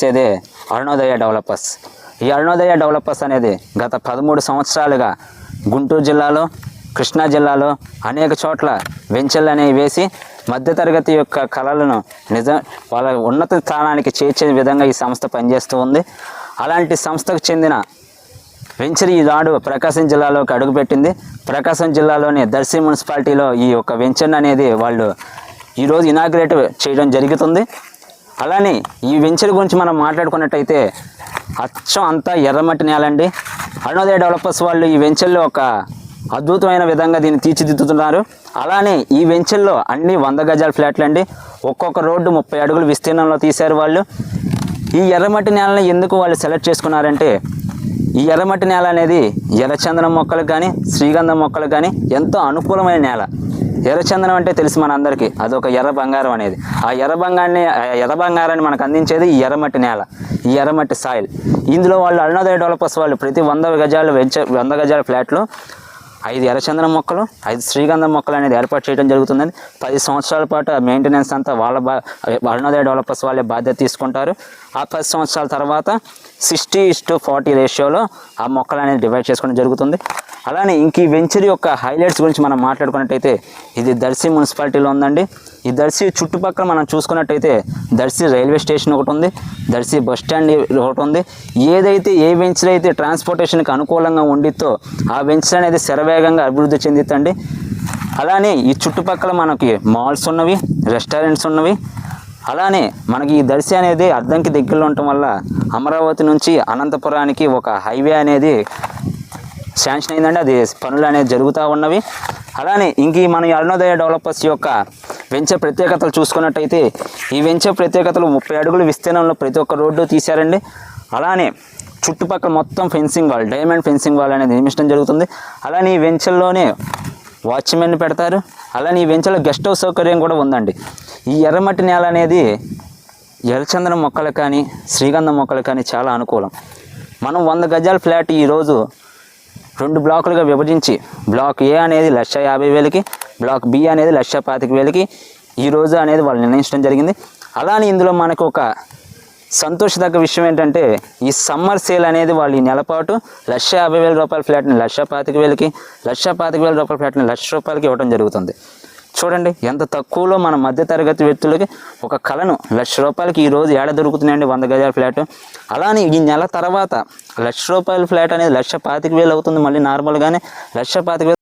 ఇచ్చేదే Arunodaya developers. ఈ Arunodaya developers అనేది గత పదమూడు సంవత్సరాలుగా గుంటూరు జిల్లాలో కృష్ణా జిల్లాలో అనేక చోట్ల వెంచర్లు అనేవి వేసి మధ్యతరగతి యొక్క కళలను నిజం వాళ్ళ ఉన్నత స్థానానికి చేర్చే విధంగా ఈ సంస్థ పనిచేస్తూ ఉంది. అలాంటి సంస్థకు చెందిన వెంచర్ ఈనాడు ప్రకాశం జిల్లాలోకి అడుగుపెట్టింది ప్రకాశం జిల్లాలోని దర్శి మున్సిపాలిటీలో ఈ యొక్క వెంచర్ అనేది వాళ్ళు ఈరోజు ఇనాగ్రేట్ చేయడం జరుగుతుంది. అలానే ఈ వెంచర్ గురించి మనం మాట్లాడుకున్నట్టయితే అచ్చం అంతా ఎర్రమట్టి నేలండి. అరుణోదయ డెవలపర్స్ వాళ్ళు ఈ వెంచర్లో ఒక అద్భుతమైన విధంగా దీన్ని తీర్చిదిద్దుతున్నారు. అలానే ఈ వెంచర్లో అన్ని వంద గజాల ఫ్లాట్లు అండి ఒక్కొక్క రోడ్డు ముప్పై అడుగులు విస్తీర్ణంలో తీశారు వాళ్ళు. ఈ ఎర్రమట్టి నేలని ఎందుకు వాళ్ళు సెలెక్ట్ చేసుకున్నారంటే ఈ ఎర్రమట్టి నేల అనేది ఎర్రచందనం మొక్కలకు కానీ శ్రీగంధం మొక్కలకు కానీ ఎంతో అనుకూలమైన నేల. ఎర్రచందనం అంటే తెలుసు మన అందరికీ అదొక ఎర్ర బంగారం అనేది. ఆ ఎర్ర బంగారాన్ని ఆ ఎర్ర బంగారాన్ని మనకు అందించేది ఈ ఎర్రమట్టి నేల ఈ ఎర్రమట్టి సాయిల్. ఇందులో వాళ్ళు అరుణోదయ డెవలపర్స్ వాళ్ళు ప్రతి వంద గజాలు వెంచ వంద గజాల ఫ్లాట్లో ఐదు ఎర్రచందనం మొక్కలు ఐదు శ్రీగంధం మొక్కలు అనేది ఏర్పాటు చేయడం జరుగుతుందని పది సంవత్సరాల పాటు మెయింటెనెన్స్ అంతా వాళ్ళ బా అరుణోదయ డెవలపర్స్ వాళ్ళే బాధ్యత తీసుకుంటారు. ఆ పది సంవత్సరాల తర్వాత సిక్స్టీ ఇస్టు ఫార్టీ రేషియోలో ఆ మొక్కలు అనేది డివైడ్ చేసుకోవడం జరుగుతుంది. అలానే ఇంక ఈ వెంచర్ యొక్క హైలైట్స్ గురించి మనం మాట్లాడుకున్నట్టయితే ఇది దర్శి మున్సిపాలిటీలో ఉందండి. ఈ దర్శి చుట్టుపక్కల మనం చూసుకున్నట్టయితే దర్శి రైల్వే స్టేషన్ ఒకటి ఉంది దర్శి బస్ స్టాండ్ ఒకటి ఉంది. ఏదైతే ఏ వెంచర్ అయితే ట్రాన్స్పోర్టేషన్కి అనుకూలంగా ఉండితో ఆ వెంచర్ అనేది శరవేగంగా అభివృద్ధి చెందిద్దండి. అలానే ఈ చుట్టుపక్కల మనకి మాల్స్ ఉన్నవి రెస్టారెంట్స్ ఉన్నవి. అలానే మనకి ఈ దర్శి అనేది అర్థంకి దగ్గరలో ఉండటం వల్ల అమరావతి నుంచి అనంతపురానికి ఒక హైవే అనేది శాంక్షన్ అయిందండి. అది పనులు అనేది జరుగుతూ ఉన్నవి. అలానే ఇంక ఈ మన అరుణోదయ డెవలపర్స్ యొక్క వెంచర్ ప్రత్యేకతలు చూసుకున్నట్టయితే ఈ వెంచర్ ప్రత్యేకతలు ముప్పై అడుగుల విస్తీర్ణంలో ప్రతి ఒక్క రోడ్డు తీశారండి. అలానే చుట్టుపక్కల మొత్తం fencing wall diamond fencing wall అనేది నిర్మించడం జరుగుతుంది. అలానే ఈ వెంచర్లోనే వాచ్మెన్ పెడతారు. అలానే ఈ వెంచర్లో గెస్ట్ హౌస్ సౌకర్యం కూడా ఉందండి. ఈ ఎర్రమట్టి నేల అనేది ఎర్రచందనం మొక్కలు కానీ శ్రీగంధం మొక్కలు కానీ చాలా అనుకూలం. మనం వంద గజాల ఫ్లాట్ ఈరోజు రెండు బ్లాకులుగా విభజించి బ్లాక్ ఏ అనేది లక్ష యాభై వేలకి బ్లాక్ బి అనేది లక్ష పాతిక వేలకి ఈ రోజు అనేది వాళ్ళు నిర్ణయించడం జరిగింది. అలానే ఇందులో మనకు ఒక సంతోషదగ్గ విషయం ఏంటంటే ఈ సమ్మర్ సేల్ అనేది వాళ్ళు ఈ నెలపాటు లక్ష యాభై వేల రూపాయల ఫ్లాట్ని లక్ష పాతిక వేలకి లక్ష పాతిక వేల రూపాయల ఫ్లాట్ని లక్ష రూపాయలకి ఇవ్వడం జరుగుతుంది. చూడండి ఎంత తక్కువలో మన మధ్యతరగతి వ్యక్తులకి ఒక కళను లక్ష రూపాయలకి ఈ రోజు ఏడ దొరుకుతున్నాయండి వంద గజాల ఫ్లాట్? అలానే ఈ నెల తర్వాత లక్ష రూపాయల ఫ్లాట్ అనేది లక్ష పాతిక వేలు అవుతుంది మళ్ళీ నార్మల్గానే లక్ష పాతిక వేలు